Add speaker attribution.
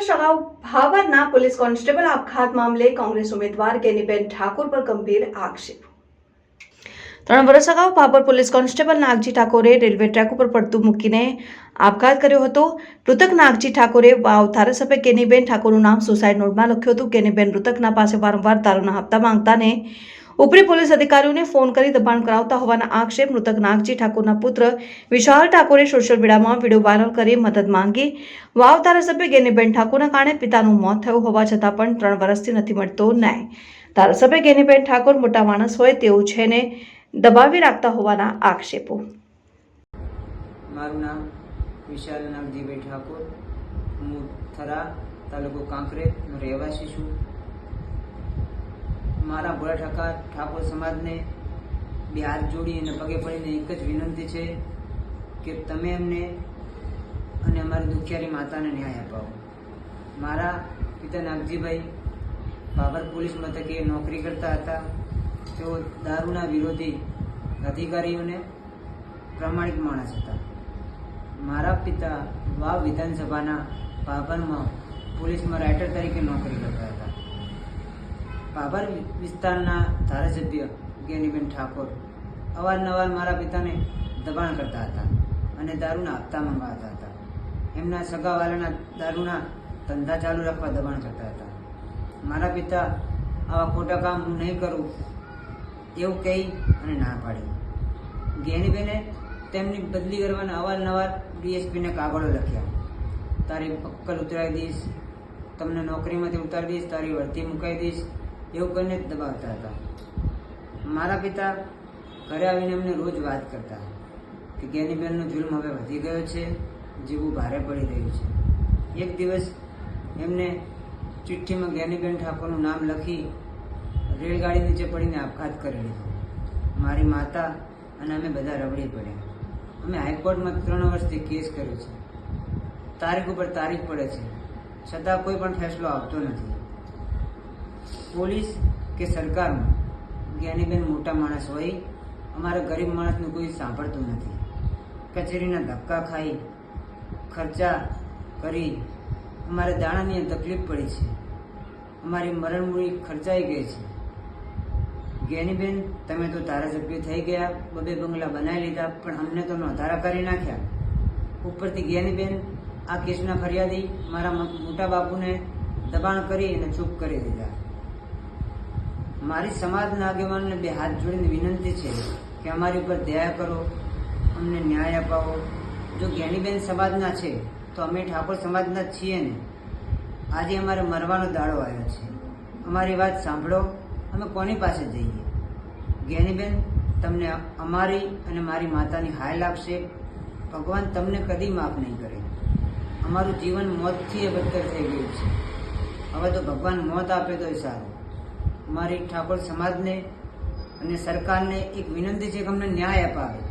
Speaker 1: વર્ષ અગાઉ ભાવનના police constable આપઘાત મામલે કોંગ્રેસ ઉમેદવાર કેનીબેન ઠાકોર પર ગંભીર આક્ષેપ ત્રણ વર્ષ અગાઉ ભાભર પોલીસ કોન્સ્ટેબલ નાગજી ઠાકોરે રેલવે ટ્રેક ઉપર પડતું મૂકીને આપઘાત કર્યો હતો. મૃતક નાગજી ઠાકોરે વાવ ધારાસભ્ય કેનીબેન ઠાકોરનું નામ સુસાઇડ નોટમાં લખ્યું હતું. કેનીબેન મૃતકના પાસે વારંવાર દારૂના હપ્તા માંગતાને ઉપરી પોલીસ અધિકારીઓને ફોન કરી દબાણ કરાવતા હોવાના આક્ષેપ મૃતક નાગજી ઠાકોરના પુત્ર વિશાલ ઠાકોરે સોશિયલ મીડિયામાં વીડિયો વાયરલ કરી મદદ માંગી. વાવ ધારાસભ્ય ગેનીબેન ઠાકોરના કારણે પિતાનું મોત થયું હોવા છતાં પણ ત્રણ વર્ષથી નથી મળતો ન્યાય. ધારાસભ્ય ગેનીબેન ઠાકોર મોટા માણસ હોય તેવું છે ને દબાવી રાખતા હોવાના આક્ષેપો.
Speaker 2: મારું નામ વિશાલ નાગજીભાઈ ઠાકોર. હું થરા તાલુકો કાંકરેજનો રહેવાસી છું. મારા ભોળા ઠાકા ઠાકોર સમાજને બે હાથ જોડી અને પગે પડીને એક જ વિનંતી છે કે તમે એમને અને અમારી દુખિયારી માતાને ન્યાય અપાવો. મારા પિતા નાગજીભાઈ બાબર પોલીસ મથકે નોકરી કરતા હતા. તેઓ દારૂના વિરોધી અધિકારીઓને પ્રામાણિક માણસ હતા. મારા પિતા વાવ વિધાનસભાના ભાભરમાં પોલીસમાં રાઇટર તરીકે નોકરી ભાભર વિસ્તારના ધારાસભ્ય જ્ઞાનીબેન ઠાકોર અવારનવાર મારા પિતાને દબાણ કરતા હતા અને દારૂના હપ્તા મંગાવતા હતા. એમના સગાવાલાના દારૂના ધંધા ચાલુ રાખવા દબાણ કરતા હતા. મારા પિતા આવા ખોટા કામ હું નહીં કરું એવું કહી અને ના પાડી. જ્ઞાનીબેને તેમની બદલી કરવાના અવારનવાર ડીએસપીને કાગળો લખ્યા. તારી પક્કલ ઉતરાવી દઈશ, તમને નોકરીમાંથી ઉતારી દઈશ, તારી વર્તી મુકાઈ દઈશ એવું કરીને જ દબાવતા હતા. મારા પિતા ઘરે આવીને એમને રોજ વાત કરતા કે જ્ઞાનીબેનનો જુલ્મ હવે વધી ગયો છે, જીવું ભારે પડી રહ્યું છે. એક દિવસ એમને ચિઠ્ઠીમાં જ્ઞાનીબેન ઠાકોરનું નામ લખી રેલગાડી નીચે પડીને આપઘાત કરી લીધો. મારી માતા અને અમે બધા રબડી પડ્યા. અમે હાઈકોર્ટમાં ત્રણ વર્ષથી કેસ કર્યો છે. તારીખ ઉપર તારીખ પડે છે. છતાં કોઈ પણ ફેસલો આવતો નથી. પોલીસ કે સરકારમાં? જ્ઞાનીબેન મોટા માણસ હોય, અમારા ગરીબ માણસનું કોઈ સાંભળતું નથી. કચેરીના ધક્કા ખાઈ, ખર્ચા કરી અમારે દાણાની તકલીફ પડી છે. અમારી મરણમૂળી ખર્ચાઈ ગઈ છે. જ્ઞાનીબેન, તમે તો ધારાસભ્ય થઈ ગયા, બબે બંગલા બનાવી લીધા, પણ અમને તો નોંધારા કરી નાખ્યા. ઉપરથી જ્ઞાનીબેન આ કેસના ફરિયાદી મારા મોટા બાપુને દબાણ કરી અને ચૂપ કરી દીધા. મારી સમાજના આગેવાનને બે હાથ જોડીને વિનંતી છે કે અમારી ઉપર દયા કરો, અમને ન્યાય અપાવો. જો જ્ઞાનીબેન સમાજના છે, તો અમે ઠાકોર સમાજના છીએ ને. આજે અમારે મરવાનો દાડો આવ્યો છે. અમારી વાત સાંભળો, અમે કોની પાસે જઈએ? જ્ઞાનીબેન તમને અમારી અને મારી માતાની હાય લાગશે ભગવાન તમને કદી માફ નહીં કરે. અમારું જીવન મોતથી એ બદતર થઈ ગયું છે. હવે તો ભગવાન મોત આપે તો સારું. મારી ઠાકોર સમાજને અને સરકારને એક વિનંતી છે કે અમને ન્યાય અપાવે.